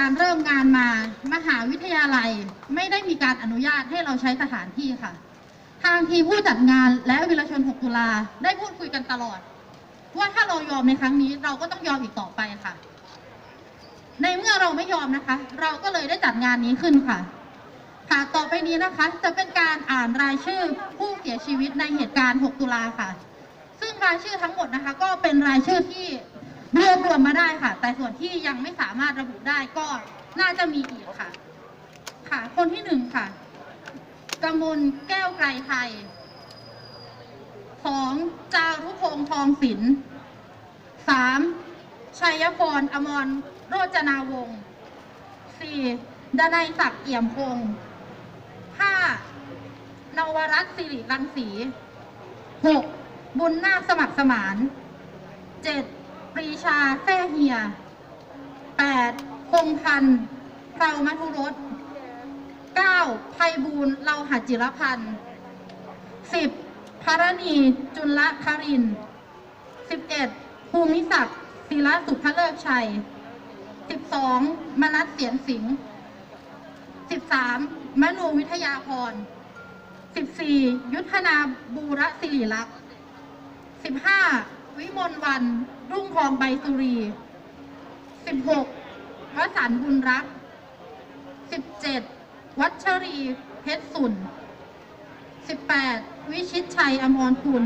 การเริ่มงานมามหาวิทยาลัยไม่ได้มีการอนุญาตให้เราใช้สถานที่ค่ะ ทางทีมผู้จัดงานและวิรชน 6 ตุลาได้พูดคุยกันตลอด ว่าถ้าเรายอมในครั้งนี้เราก็ต้องยอมอีกต่อไปค่ะ ในเมื่อเราไม่ยอมนะคะ เราก็เลยได้จัดงานนี้ขึ้นค่ะค่ะต่อไปนี้นะคะ จะเป็นการอ่านรายชื่อผู้เสียชีวิตในเหตุการณ์ 6 ตุลาค่ะ ซึ่งรายชื่อทั้งหมดนะคะ ก็เป็นรายชื่อที่ รวบรวมมาได้ค่ะ แต่ส่วนที่ยังไม่สามารถระบุได้ก็น่าจะมีอีกค่ะ ค่ะ คนที่หนึ่งค่ะกมลแก้วไกรไทยสองจารุพงษ์ทองศิลป์สามชัยพรอมรโรจนาวงศ์สี่ดนัยศักดิ์เอี่ยมพงศ์ห้านวรัตน์สิริรังสีหกบุญนาคสมัครสมานเจ็ด ปรีชาแท่เฮียแปดพงพันธ์เพรามัทุรสเก้าไพบูลเลาหัดจิรพันธ์สิบพารณีจุลคารินสิบเอ็ดภูมิศักดิ์ศิลสุภเลิกชัยสิบสองมนัสเสียนสิงห์สิบสามมนูวิทยาพรสิบสี่ยุทธนาบูระศิริลักษณ์สิบห้าวิมลวัน รุ่งทองใบสุรีสิบหกวสันต์บุญรักสิบเจ็ดวัชรีเพชรสุนสิบแปดวิชิตชัยอมรคุณ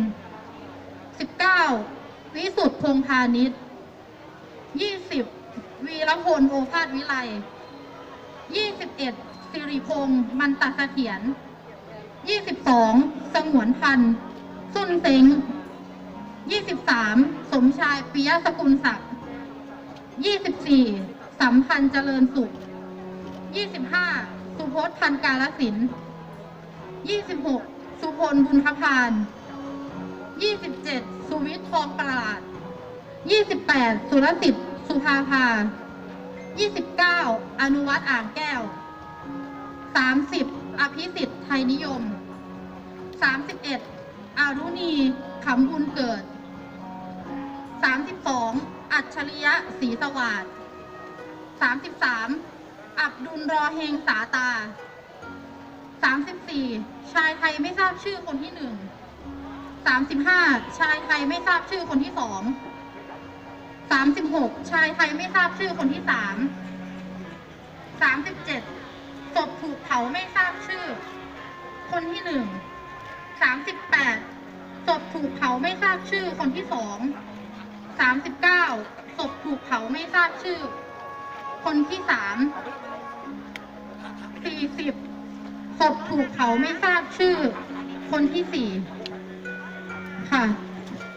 สิบเก้าวิสุทธ์พงพาณิชย์ยี่สิบวีรพลโอภาสวิไลยี่สิริพงษ์มันตเสถียรยี่สิบสองสงวนพันธ์ สุนเซ็ง 23 สมชายปิยะสกุลศักดิ์24 สัมพันธ์เจริญสุข 25 สุพจน์พันธ์กาลสิน 26 สุพลบุญทพาน 27 สุวิทย์ทองประหลาด 28 สุรสิทธิ์สุภาภา 29 อนุวัตอ่างแก้ว 30 อภิสิทธิ์ไทยนิยม 31 อารุณีขำบุญเกิด 32 อัจฉริยะศรีสวัสดิ์33 อับดุลรอเฮงสาตา 34 ชายไทยไม่ทราบชื่อคนที่หนึ่ง35 ชายไทยไม่ทราบชื่อคนที่สอง36 ชายไทยไม่ทราบชื่อคนที่สาม37ศพถูกเผาไม่ทราบชื่อ คนที่หนึ่ง38ศพถูกเผาไม่ทราบชื่อคนที่สอง 39ศพถูกเผาไม่ทราบชื่อ คนที่สาม40ศพถูกเผาไม่ทราบชื่อ คนที่สี่ค่ะ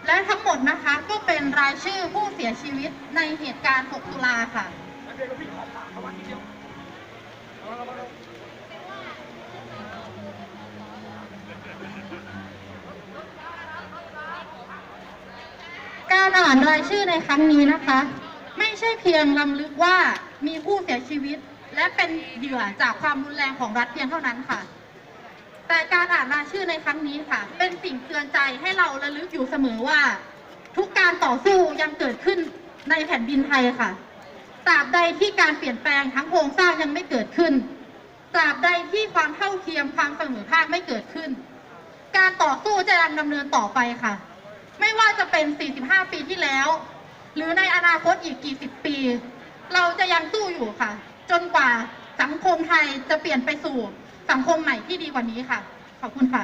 และทั้งหมดนะคะก็เป็นรายชื่อผู้เสียชีวิตในเหตุการณ์ 6 ตุลาค่ะ การอ่านรายชื่อในครั้งนี้นะคะ ไม่ใช่เพียงลำลึกว่ามีผู้เสียชีวิต และเป็นเหยื่อจากความรุนแรงของรัฐเพียงเท่านั้นค่ะ แต่การอ่านรายชื่อในครั้งนี้ค่ะ เป็นสิ่งเตือนใจให้เราระลึกอยู่เสมอว่า ทุกการต่อสู้ยังเกิดขึ้นในแผ่นดินไทยค่ะตราบใดที่การเปลี่ยนแปลงทั้งโครงสร้างยังไม่เกิดขึ้นตราบใดที่ความเท่าเทียมความเสมอภาคไม่เกิดขึ้น การต่อสู้จะยังดำเนินต่อไปค่ะ ไม่ว่าจะเป็น 45 ปีที่แล้ว หรือในอนาคตอีกกี่สิบปี เราจะยังสู้อยู่ค่ะ จนกว่าสังคมไทยจะเปลี่ยนไปสู่สังคมใหม่ที่ดีกว่านี้ค่ะ ขอบคุณค่ะ